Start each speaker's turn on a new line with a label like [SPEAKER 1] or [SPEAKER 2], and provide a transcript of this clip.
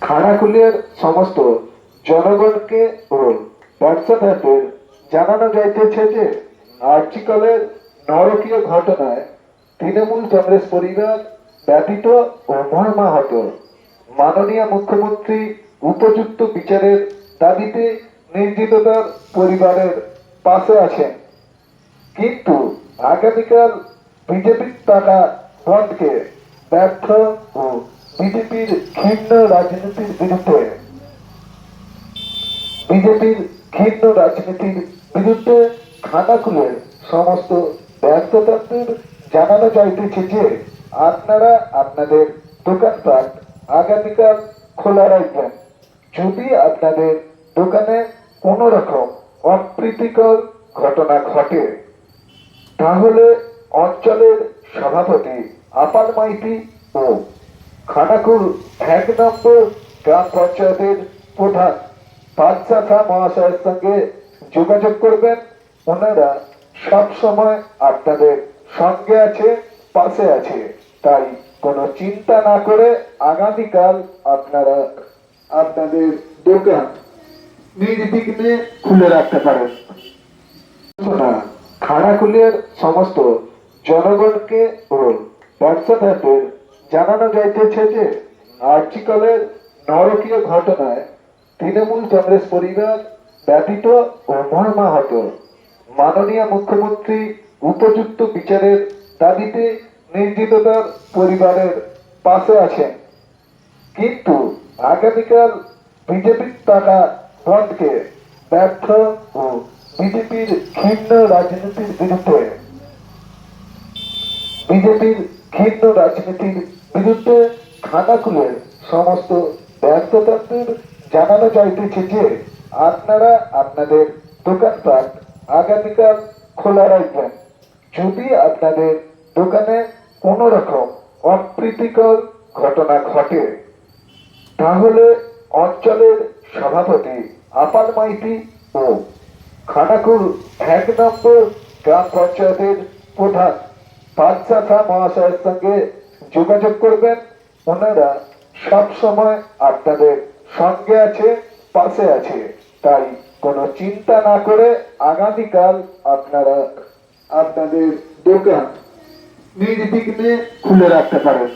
[SPEAKER 1] খানাকুলের সমস্ত জনগণকে ও জানানো যাইতেছে যে আর্টিকলের নরকীয় ঘটনায় তৃণমূল কংগ্রেস পরিবার ব্যতীত ও মর্মাহত মাননীয় মুখ্যমন্ত্রী উপযুক্ত বিচারের দাবিতে নির্যাতিতার পরিবারের পাশে আছেন। কিন্তু আগামীকাল বিজেপির টাকা বন্ধকে ব্যর্থ ও বিজেপির ঘৃণ্য রাজনীতির বিরুদ্ধে বিজেপির ঘৃণ্য রাজনীতির বিরুদ্ধে খানাকুলের সমস্ত ব্যর্থতাদের জানানো চাইতেছে যে আপনারা আপনাদের দোকানপাট আগামীকাল খোলা রাখবেন। যদি আপনাদের দোকানে কোনো রকম অপ্রীতিকর ঘটনা ঘটে, তাহলে অঞ্চলের সভাপতি আপাল মাইতি ও খানাকুল এক নম্বর গ্রাম পঞ্চায়েতের প্রধান বাদশাহ মহাশয়ের সঙ্গে যোগাযোগ করবেন। ওনারা সব সময় আপনাদের সঙ্গে আছে, পাশে আছে। তাই কোনো চিন্তা না করে আগামীকাল আপনারা আপনাদের দোকান নির্বিঘ্নে খুলে রাখতে পারেন। সূচনা খানাকুলের সমস্ত জনগণকে ও ব্যবসাদারদের জানানো যাইতেছে যে আর্টিকলের নরকীয় ঘটনায় তৃণমূল কংগ্রেস পরিবার ব্যতীত ও মর্মাহত মাননীয় মুখ্যমন্ত্রী উপযুক্ত বিচারের দাবিতে নির্যাতিতার পরিবারের পাশে আছেন। কিন্তু আগামীকাল বিজেপির টাকা বন্ধকে ব্যর্থ ও বিজেপির ঘৃণ্য রাজনীতির বিরুদ্ধে। বিজেপির ঘৃণ্য রাজনীতির বিরুদ্ধে খানাকুলের সমস্ত ব্যর্থতাদের জানানো যাইতেছে যে আপনারা আপনাদের দোকানপাট আগামীকাল খোলা রাখবেন। যদি আপনাদের দোকানে কোনো রকম অপ্রীতিকর ঘটনা ঘটে, তাহলে অঞ্চলের সভাপতি আপাল মাইতি ও খানাকুল এক নম্বর গ্রাম পঞ্চায়েতের প্রধান বাদশাহ মহাশয়ের সঙ্গে যোগাযোগ করবেন। ওনারা সব সময় আপনাদের সঙ্গে আছে, পাশে আছে। তাই কোনো চিন্তা না করে আগামীকাল আপনারা আপনাদের দোকান নির্বিঘ্নে খুলে রাখতে পারেন।